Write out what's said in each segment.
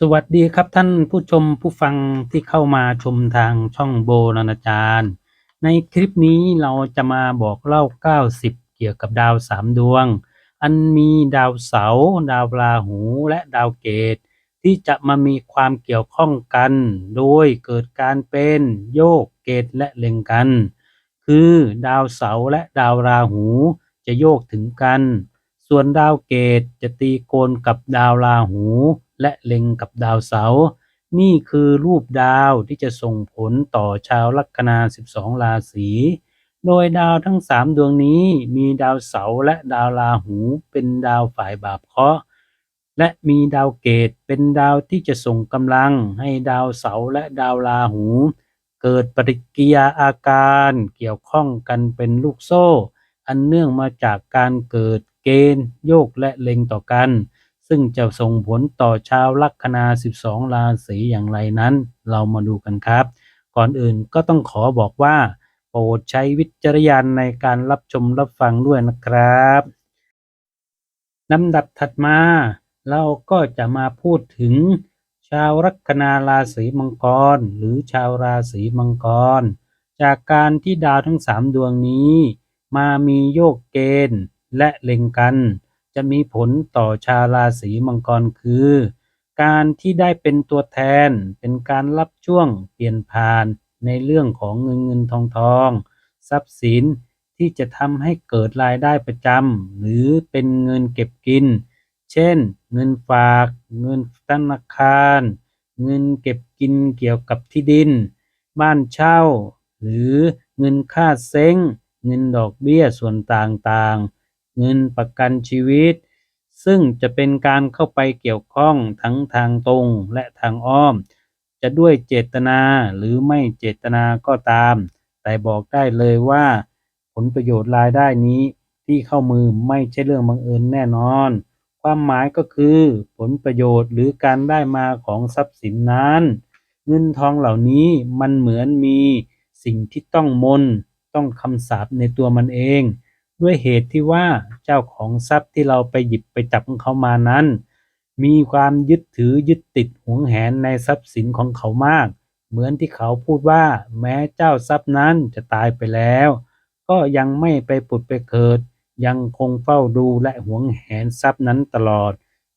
สวัสดีครับท่านผู้ชมผู้ฟังที่เข้ามาชมทางช่องโบราณอาจารย์ ในคลิปนี้เราจะมาบอกเล่า 90 เกี่ยวกับดาวสามดวง อันมีดาวเสาร์ดาวราหูและดาวเกต ที่จะมามีความเกี่ยวข้องกัน โดยเกิดการเป็นโยกเกตและเล็งกัน คือดาวเสาร์และดาวราหูจะโยกถึงกัน ส่วนดาวเกตจะตีโกนกับดาวราหู และเล็งกับดาวเสาร์นี่คือรูปดาวที่จะส่งผลต่อชาวลัคนา 12 ราศีโดยดาวทั้งสามดวงนี้มีดาวเสาร์และดาวราหูเป็นดาวฝ่ายบาปเคราะห์และมีดาวเกตเป็นดาวที่จะส่งกำลังให้ดาวเสาร์และดาวราหู เกิดปฏิกิริยาอาการเกี่ยวข้องกันเป็นลูกโซ่ อันเนื่องมาจากการเกิด เกณฑ์ โยกและเล็งต่อกัน ซึ่งจะส่งผลต่อชาวลัคนา 12 ราศีอย่างไรนั้น เรามาดูกันครับ ก่อนอื่นก็ต้องขอบอกว่า โปรดใช้วิจารณญาณในการรับชมรับฟังด้วยนะครับลำดับถัดมา เราก็จะมาพูดถึง ชาวลัคนาราศีมังกร หรือชาวราศีมังกร จากการที่ดาวทั้งสามดวงนี้ มามีโยกเกณฑ์ และเล็งกัน จะมีผลต่อชาวราศีมังกรคือ การที่ได้เป็นตัวแทน เป็นการรับช่วงเปลี่ยนผ่านในเรื่องของเงินเงินทองทอง ทรัพย์สินที่จะทำให้เกิดรายได้ประจำหรือเป็นเงินเก็บกิน เช่น เงินฝาก เงินธนาคาร เงินเก็บกินเกี่ยวกับที่ดิน บ้านเช่า หรือเงินค่าเซ้ง เงินดอกเบี้ยส่วนต่างๆ เงินประกันชีวิต ซึ่งจะเป็นการเข้าไปเกี่ยวข้องทั้งทางตรงและทางอ้อม จะด้วยเจตนาหรือไม่เจตนาก็ตาม แต่บอกได้เลยว่า ผลประโยชน์รายได้นี้ที่เข้ามือไม่ใช่เรื่องบังเอิญแน่นอน ความหมายก็คือผลประโยชน์หรือการได้มาของทรัพย์สินนั้น เงินทองเหล่านี้มันเหมือนมีสิ่งที่ต้องมน ต้องคำสาปในตัวมันเอง ด้วยเหตุที่ว่าเจ้าของทรัพย์ที่เราไปหยิบไปจับของเขามานั้น มีความยึดถือยึดติดหวงแหนในทรัพย์สินของเขามาก เหมือนที่เขาพูดว่าแม้เจ้าทรัพย์นั้นจะตายไปแล้ว ก็ยังไม่ไปผุดไปเกิด ยังคงเฝ้าดูและหวงแหนทรัพย์นั้นตลอด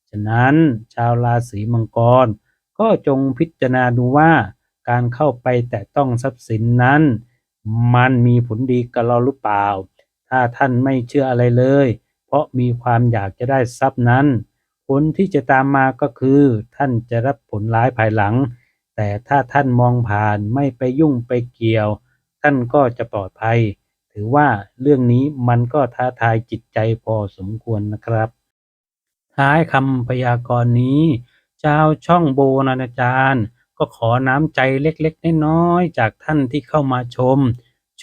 ฉะนั้นชาวราศีมังกร ก็จงพิจารณาดูว่า การเข้าไปแตะต้องทรัพย์สินนั้น มันมีผลดีกับเราหรือเปล่า ถ้าท่านไม่เชื่ออะไรเลย เพราะมีความอยากจะได้ทรัพย์นั้น ผลที่จะตามมาก็คือ ท่านจะรับผลร้ายภายหลัง แต่ถ้าท่านมองผ่านไม่ไปยุ่งไปเกี่ยว ท่านก็จะปลอดภัย ถือว่าเรื่องนี้มันก็ท้าทายจิตใจพอสมควรนะครับ ท้ายคำพยากรณ์นี้ชาวช่องโบราณอาจารย์ ก็ขอน้ำใจเล็กๆน้อยๆจากท่านที่เข้ามาชม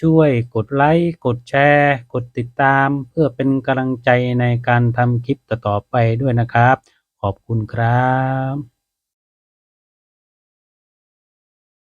ช่วยกดไลค์กดแชร์ กดติดตาม เพื่อเป็นกำลังใจในการทำคลิปต่อๆไปด้วยนะครับ ขอบคุณครับ